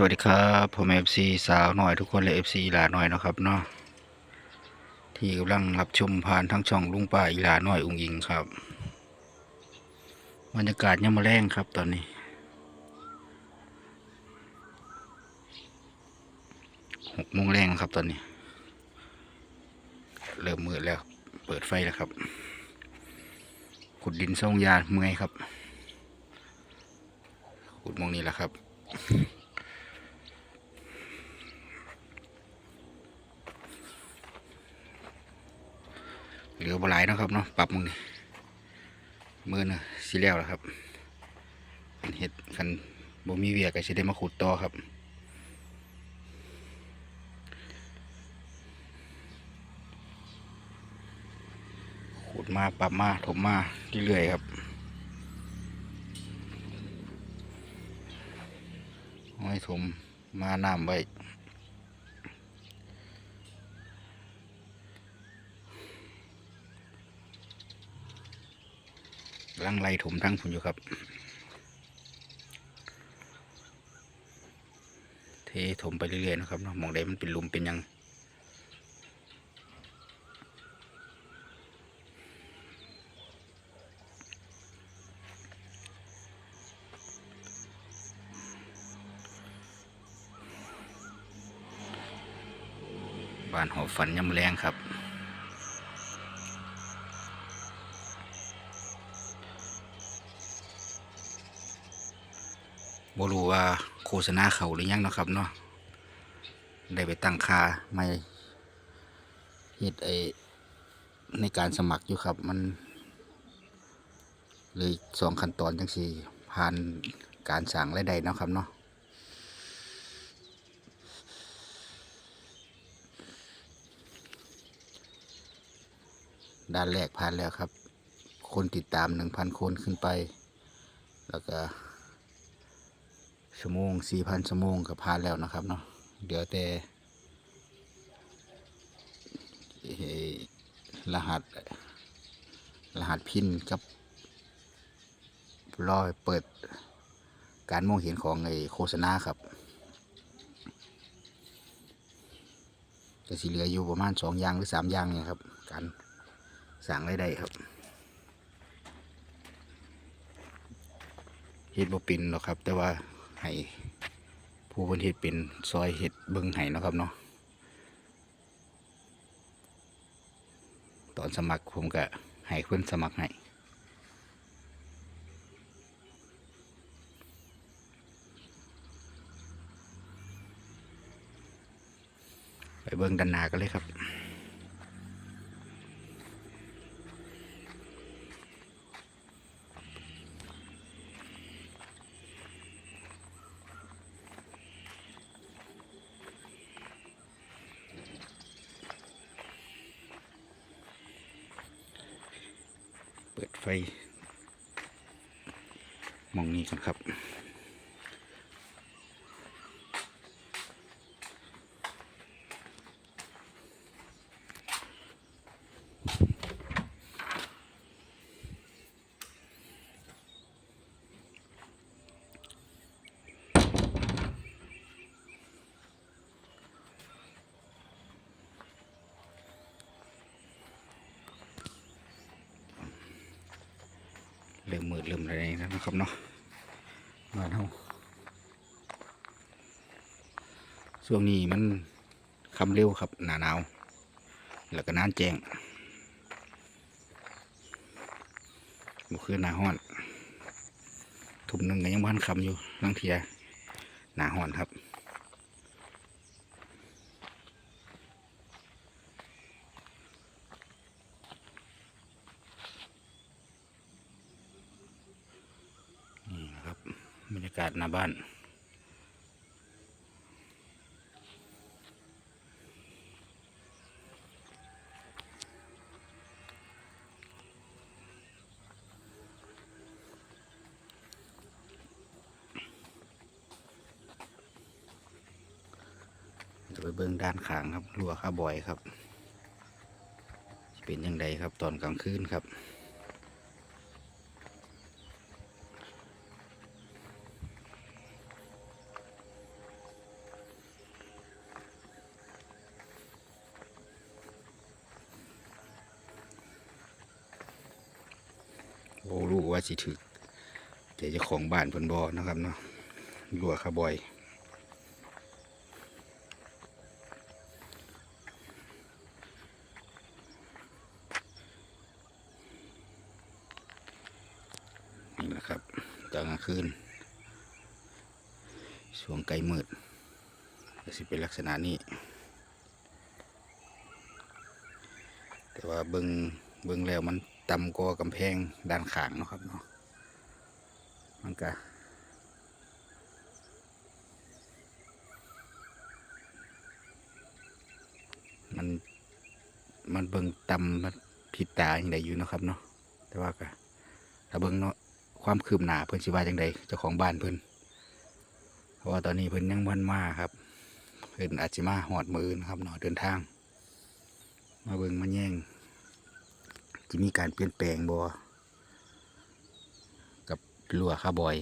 สวัสดีครับผมเอฟซีสาวหน่อยทุกคนและเอฟซีหลาหน่อยนะครับเนาะที่กำลังรับชมผ่านทั้งช่องลุงป่าอีหลาหน่อยอุงอิงครับบรรยากาศยังมาแรงครับตอนนี้ หกโมงแรงครับตอนนี้ เริ่มมืดแล้ว เปิดไฟแล้วครับขุดดินส่งยาเมื่อยครับขุดโมงนี้แหละครับ เห ลือบหลายนะครับเนาะปรับมึงนี่มือนะสีแล้วแล้วครับเป็นเห็ดคันบ่มีเวียก็สิได้มาขุดต่อครับขุดมาปรับมาถมมาเรื่อยๆครับห้อยถมมาน้ำไว้ ลังไล่ถมทั้งผมอยู่ครับ เทถมไปเรื่อยๆนะครับเนาะมองได้มันเป็นลุมเป็นยังบ้านหอบฝันยำแรงครับรู้ว่า โฆษณาเขาหรือยังเนาะครับเนาะได้ไปตั้งค่าไม่เฮ็ดไอในการสมัครอยู่ครับ มันเลยสองขั้นตอนจังสี่ผ่านการสั่งรายได้เนาะครับเนาะด้านแรกผ่านแล้วครับ คนติดตามหนึ่งพันคนขึ้นไป แล้วก็ ชั่วโมงสี่พันชั่วโมงก็ผ่านแล้วนะครับเนาะเดี๋ยวแต่เอ่อรหัส รหัสพินกับรอเปิดการมองเห็นของไอโฆษณาครับจะสีเหลืออยู่ประมาณสองอย่างหรือสามอย่างเนี่ยครับ การสั่งได้ได้ครับเฮ็ดบ่ป็นหรอกครับ แต่ว่า ให้ผู้เพิ่นเฮ็ดเป็นซอยเฮ็ดเบิ่งให้นะครับเนาะตอนสมัครผมก็ให้เพิ่นสมัครให้ไปเบิ่งด้านหน้ากันเลยครับ ไฟมองนี้กันครับ เริ่มมืดเริ่มอะไรแล้วนะครับเนาะมานเฮาช่วงนี้มันคำเร็วครับหนาหนาว แล้วก็น้ำแจ้งบุคือหนาห้อน ทุ่มหนึ่งก็ยังบ้านคำอยู่ลังเทียหนาห้อนครับ นี่นะครับบรรยากาศหน้าบ้านจะไปเบิ้งด้านข้างครับรัวข้าบอยครับ เป็นยังไงครับตอนกลางคืนครับ ว่าสิถึกแต่เจ้าของบ้านเพิ่นบ่นะครับเนาะรั่วคาบอยนี่แหละครับตอนกลางคืนช่วงไกลมืดก็สิเป็นลักษณะนี้ แต่ว่าเบิงเบิงแล้วมัน ต่ำกว่ากำแพงด้านข้างนะครับเนาะมันก็มันมันเบิงต่ำมันผิดตาอย่างใดอยู่นะครับเนาะแต่ว่าก็ถ้าเบิ่งเนาะความคืบหน้าเพิ่นสิว่าจังใดเจ้าของบ้านเพิ่นเพราะว่าตอนนี้เพิ่นยังบ่ทันมาครับเพิ่นอาจสิมาฮอดมืออนครับเนาะเดินทาง มาเบิ่งมาแย่ง จะมีการเปลี่ยนแปลงบ่กับรั้วคาบอย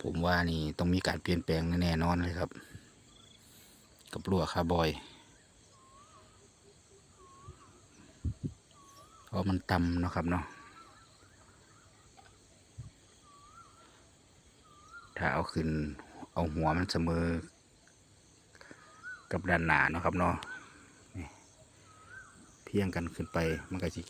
ผมว่านี่ต้องมีการเปลี่ยนแปลงแน่นอนเลยครับ กับรั้วคาบอยเพราะมันต่ำนะครับเนาะ ถ้าเอาขึ้นเอาหัวมันเสมอ กับด้านหนาเนาะครับเนาะเพียงกันขึ้นไปมันก็สิ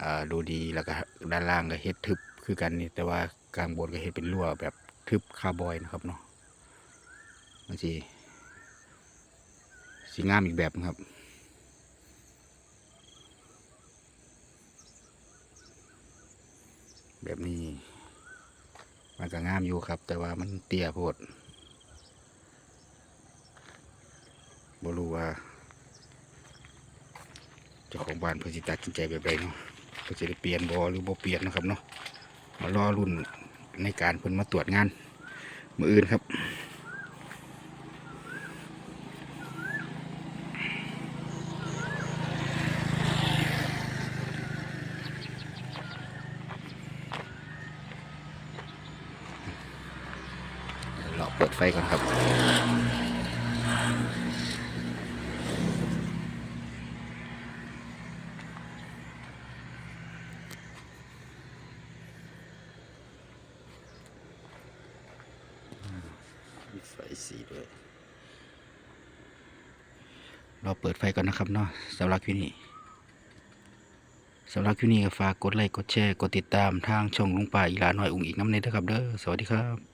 อ่าดูดีแล้วก็ด้านล่างก็เฮ็ดทึบคือกันนี่แต่ว่ากลางบนก็เฮ็ดเป็นรั้วแบบทึบคาร์บอยนะครับเนาะมันสิสีงามอีกแบบนะครับแบบนี้ มันก็งามอยู่ครับ แต่ว่ามันเตี้ยโพดบรู้ว่าเจ้าของบ้านเพื่อสิตัดสินใจแบบใดเนาะเพื่อจะได้เปลี่ยนบ่หรือบ่เปลี่ยนนะครับเนาะมารอรุ่นในการเพิ่นมาตรวจงานมืออื่นครับ เราเปิดไฟก่อนครับมีไฟสีด้วย เราเปิดไฟก่อนนะครับเนาะสำหรับคลิปนี้สำหรับคลิปนี้ก็ฝากกดไลค์กดแชร์กดติดตามทางช่องลุงป่าอีหลาน้อยอุ้งอีกน้ำเนยนะครับเด้อสวัสดีครับ